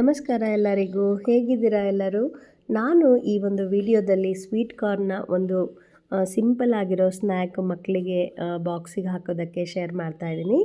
ನಮಸ್ಕಾರ ಎಲ್ಲರಿಗೂ. ಹೇಗಿದ್ದೀರಾ ಎಲ್ಲರೂ? ನಾನು ಈ ಒಂದು ವಿಡಿಯೋದಲ್ಲಿ ಸ್ವೀಟ್ ಕಾರ್ನ್ನ ಒಂದು ಸಿಂಪಲ್ ಆಗಿರೋ ಸ್ನ್ಯಾಕ್ ಮಕ್ಕಳಿಗೆ ಬಾಕ್ಸಿಗೆ ಹಾಕೋದಕ್ಕೆ ಶೇರ್ ಮಾಡ್ತಾ ಇದ್ದೀನಿ.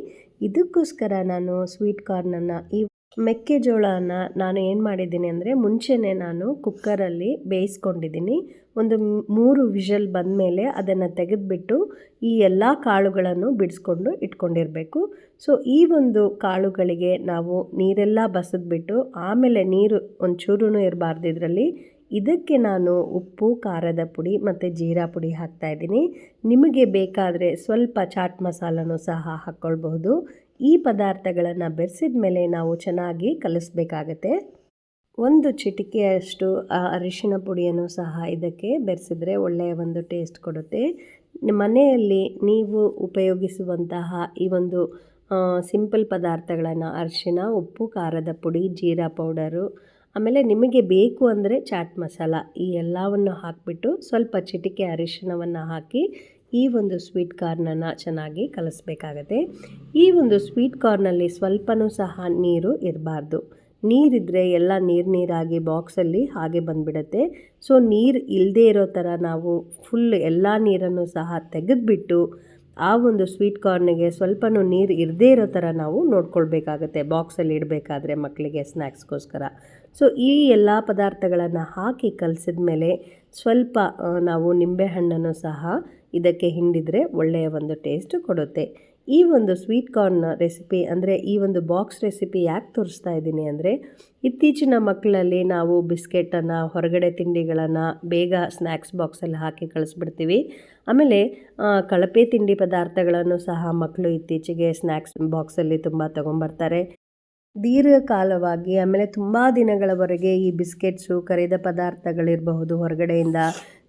ಇದಕ್ಕೋಸ್ಕರ ನಾನು ಸ್ವೀಟ್ ಕಾರ್ನನ್ನು ಈ ಮೆಕ್ಕೆಜೋಳನ ನಾನು ಏನು ಮಾಡಿದ್ದೀನಿ ಅಂದರೆ ಮುಂಚೆನೇ ನಾನು ಕುಕ್ಕರಲ್ಲಿ ಬೇಯಿಸ್ಕೊಂಡಿದ್ದೀನಿ. ಒಂದು ಮೂರು ವಿಷಲ್ ಬಂದಮೇಲೆ ಅದನ್ನು ತೆಗೆದುಬಿಟ್ಟು ಈ ಎಲ್ಲ ಕಾಳುಗಳನ್ನು ಬಿಡಿಸ್ಕೊಂಡು ಇಟ್ಕೊಂಡಿರಬೇಕು. ಸೊ, ಈ ಒಂದು ಕಾಳುಗಳಿಗೆ ನಾವು ನೀರೆಲ್ಲ ಬಸಿದ್ಬಿಟ್ಟು ಆಮೇಲೆ ನೀರು ಒಂಚೂರೂ ಇರಬಾರ್ದು ಇದರಲ್ಲಿ. ಇದಕ್ಕೆ ನಾನು ಉಪ್ಪು, ಖಾರದ ಪುಡಿ ಮತ್ತು ಜೀರಾ ಪುಡಿ ಹಾಕ್ತಾಯಿದ್ದೀನಿ ನಿಮಗೆ ಬೇಕಾದರೆ ಸ್ವಲ್ಪ ಚಾಟ್ ಮಸಾಲನೂ ಸಹ ಹಾಕ್ಕೊಳ್ಬಹುದು. ಈ ಪದಾರ್ಥಗಳನ್ನು ಬೆರೆಸಿದ ಮೇಲೆ ನಾವು ಚೆನ್ನಾಗಿ ಕಲಿಸ್ಬೇಕಾಗತ್ತೆ. ಒಂದು ಚಿಟಿಕೆಯಷ್ಟು ಅರಿಶಿನ ಪುಡಿಯನ್ನು ಸಹ ಇದಕ್ಕೆ ಬೆರೆಸಿದ್ರೆ ಒಳ್ಳೆಯ ಒಂದು ಟೇಸ್ಟ್ ಕೊಡುತ್ತೆ. ಮನೆಯಲ್ಲಿ ನೀವು ಉಪಯೋಗಿಸುವಂತಹ ಈ ಒಂದು ಸಿಂಪಲ್ ಪದಾರ್ಥಗಳನ್ನು ಅರಿಶಿನ ಉಪ್ಪು, ಖಾರದ ಪುಡಿ, ಜೀರಾ ಪೌಡರು, ಆಮೇಲೆ ನಿಮಗೆ ಬೇಕು ಅಂದರೆ ಚಾಟ್ ಮಸಾಲ ಈ ಎಲ್ಲವನ್ನು ಹಾಕಿಬಿಟ್ಟು ಸ್ವಲ್ಪ ಚಿಟಿಕೆ ಅರಿಶಿಣವನ್ನು ಹಾಕಿ ಈ ಒಂದು ಸ್ವೀಟ್ ಕಾರ್ನನ್ನು ಚೆನ್ನಾಗಿ ಕಲಿಸ್ಬೇಕಾಗತ್ತೆ. ಈ ಒಂದು ಸ್ವೀಟ್ ಕಾರ್ನಲ್ಲಿ ಸ್ವಲ್ಪನೂ ಸಹ ನೀರು ಇರಬಾರ್ದು. ನೀರಿದ್ದರೆ ಎಲ್ಲ ನೀರು ನೀರಾಗಿ ಬಾಕ್ಸಲ್ಲಿ ಹಾಗೆ ಬಂದುಬಿಡತ್ತೆ. ಸೊ ನೀರು ಇಲ್ಲದೇ ಇರೋ ಥರ ನಾವು ಫುಲ್ ಎಲ್ಲ ನೀರನ್ನು ಸಹ ತೆಗೆದುಬಿಟ್ಟು ಆ ಒಂದು ಸ್ವೀಟ್ ಕಾರ್ನಿಗೆ ಸ್ವಲ್ಪನೂ ನೀರು ಇರದೇ ಇರೋ ಥರ ನಾವು ನೋಡ್ಕೊಳ್ಬೇಕಾಗತ್ತೆ. ಬಾಕ್ಸಲ್ಲಿ ಇಡಬೇಕಾದ್ರೆ ಮಕ್ಕಳಿಗೆ ಸ್ನ್ಯಾಕ್ಸ್ಗೋಸ್ಕರ ಸೊ, ಈ ಎಲ್ಲ ಪದಾರ್ಥಗಳನ್ನು ಹಾಕಿ ಕಲಸಿದ ಮೇಲೆ ಸ್ವಲ್ಪ ನಾವು ನಿಂಬೆಹಣ್ಣನ್ನು ಸಹ ಇದಕ್ಕೆ ಹಿಂಡಿದರೆ ಒಳ್ಳೆಯ ಒಂದು ಟೇಸ್ಟ್ ಕೊಡುತ್ತೆ. ಈ ಒಂದು ಸ್ವೀಟ್ ಕಾರ್ನ್ ರೆಸಿಪಿ ಅಂದರೆ ಈ ಒಂದು ಬಾಕ್ಸ್ ರೆಸಿಪಿ ಯಾಕೆ ತೋರಿಸ್ತಾ ಇದ್ದೀನಿ ಅಂದರೆ ಇತ್ತೀಚಿನ ಮಕ್ಕಳಲ್ಲಿ ನಾವು ಬಿಸ್ಕೆಟನ್ನು ಹೊರಗಡೆ ತಿಂಡಿಗಳನ್ನು ಬೇಗ ಸ್ನ್ಯಾಕ್ಸ್ ಬಾಕ್ಸಲ್ಲಿ ಹಾಕಿ ಕಳಿಸ್ಬಿಡ್ತೀವಿ. ಆಮೇಲೆ ಕಳಪೆ ತಿಂಡಿ ಪದಾರ್ಥಗಳನ್ನು ಸಹ ಮಕ್ಕಳು ಇತ್ತೀಚೆಗೆ ಸ್ನ್ಯಾಕ್ಸ್ ಬಾಕ್ಸಲ್ಲಿ ತುಂಬ ತೊಗೊಂಬರ್ತಾರೆ. ದೀರ್ಘಕಾಲವಾಗಿ ಆಮೇಲೆ ತುಂಬ ದಿನಗಳವರೆಗೆ ಈ ಬಿಸ್ಕೆಟ್ಸು ಕರಿದ ಪದಾರ್ಥಗಳಿರಬಹುದು ಹೊರಗಡೆಯಿಂದ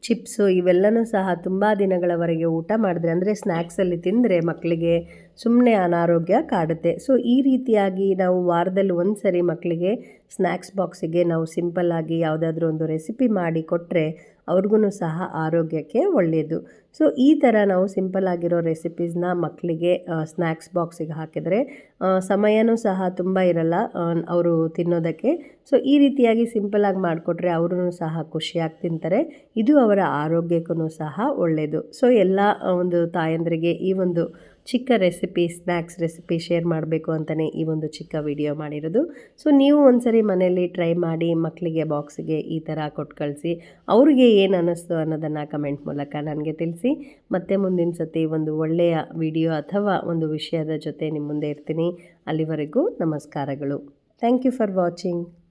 ಚಿಪ್ಸು ಇವೆಲ್ಲನೂ ಸಹ ತುಂಬ ದಿನಗಳವರೆಗೆ ಊಟ ಮಾಡಿದ್ರೆ, ಅಂದರೆ ಸ್ನ್ಯಾಕ್ಸಲ್ಲಿ ತಿಂದರೆ ಮಕ್ಕಳಿಗೆ ಸುಮ್ಮನೆ ಅನಾರೋಗ್ಯ ಕಾಡುತ್ತೆ. ಸೊ ಈ ರೀತಿಯಾಗಿ ನಾವು ವಾರದಲ್ಲಿ ಒಂದು ಸರಿ ಮಕ್ಕಳಿಗೆ ಸ್ನ್ಯಾಕ್ಸ್ ಬಾಕ್ಸಿಗೆ ನಾವು ಸಿಂಪಲ್ಲಾಗಿ ಯಾವುದಾದ್ರೂ ಒಂದು ರೆಸಿಪಿ ಮಾಡಿ ಕೊಟ್ಟರೆ ಅವ್ರಿಗೂ ಸಹ ಆರೋಗ್ಯಕ್ಕೆ ಒಳ್ಳೆಯದು ಸೊ ಈ ಥರ ನಾವು ಸಿಂಪಲ್ ಆಗಿರೋ ರೆಸಿಪೀಸ್ನ ಮಕ್ಕಳಿಗೆ ಸ್ನ್ಯಾಕ್ಸ್ ಬಾಕ್ಸಿಗೆ ಹಾಕಿದರೆ ಸಮಯನೂ ಸಹ ತುಂಬ ಇರಲ್ಲ ಅವರು ತಿನ್ನೋದಕ್ಕೆ. ಸೊ ಈ ರೀತಿಯಾಗಿ ಸಿಂಪಲಾಗಿ ಮಾಡಿಕೊಟ್ರೆ ಅವರು ಸಹ ಖುಷಿಯಾಗಿ ತಿಂತಾರೆ. ಇದು ಅವರ ಆರೋಗ್ಯಕ್ಕೂ ಸಹ ಒಳ್ಳೆಯದು ಸೊ ಎಲ್ಲ ಒಂದು ತಾಯಂದರಿಗೆ ಈ ಒಂದು ಚಿಕ್ಕ ರೆಸಿಪಿ ಸ್ನ್ಯಾಕ್ಸ್ ರೆಸಿಪಿ ಶೇರ್ ಮಾಡಬೇಕು ಅಂತಲೇ ಈ ಒಂದು ಚಿಕ್ಕ ವಿಡಿಯೋ ಮಾಡಿರೋದು. ಸೊ ನೀವು ಒಂದ್ಸರಿ ಮನೆಯಲ್ಲಿ ಟ್ರೈ ಮಾಡಿ ಮಕ್ಕಳಿಗೆ ಬಾಕ್ಸಿಗೆ ಈ ಥರ ಕೊಟ್ಟು ಕಳಿಸಿ ಅವ್ರಿಗೆ ಏನು ಅನ್ನಿಸ್ತು ಅನ್ನೋದನ್ನು ಕಮೆಂಟ್ ಮೂಲಕ ನನಗೆ ತಿಳಿಸಿ. ಮತ್ತೆ ಮುಂದಿನ ಸತಿ ಒಂದು ಒಳ್ಳೆಯ ವಿಡಿಯೋ ಅಥವಾ ಒಂದು ವಿಷಯದ ಜೊತೆ ನಿಮ್ಮ ಮುಂದೆ ಇರ್ತೀನಿ. ಅಲ್ಲಿವರೆಗೂ ನಮಸ್ಕಾರಗಳು. Thank you for watching